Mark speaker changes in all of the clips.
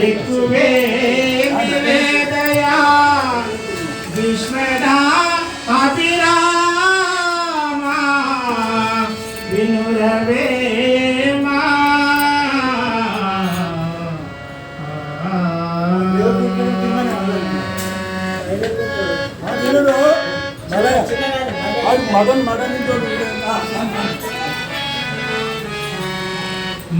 Speaker 1: ಲಿಖುವೆ ವಿವೇದಯ ವಿಶ್ವದ ಅಭಿರಾಮ ವಿನುರವೇ
Speaker 2: ಮಗನ್ ಮಗನ್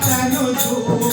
Speaker 1: 站不住。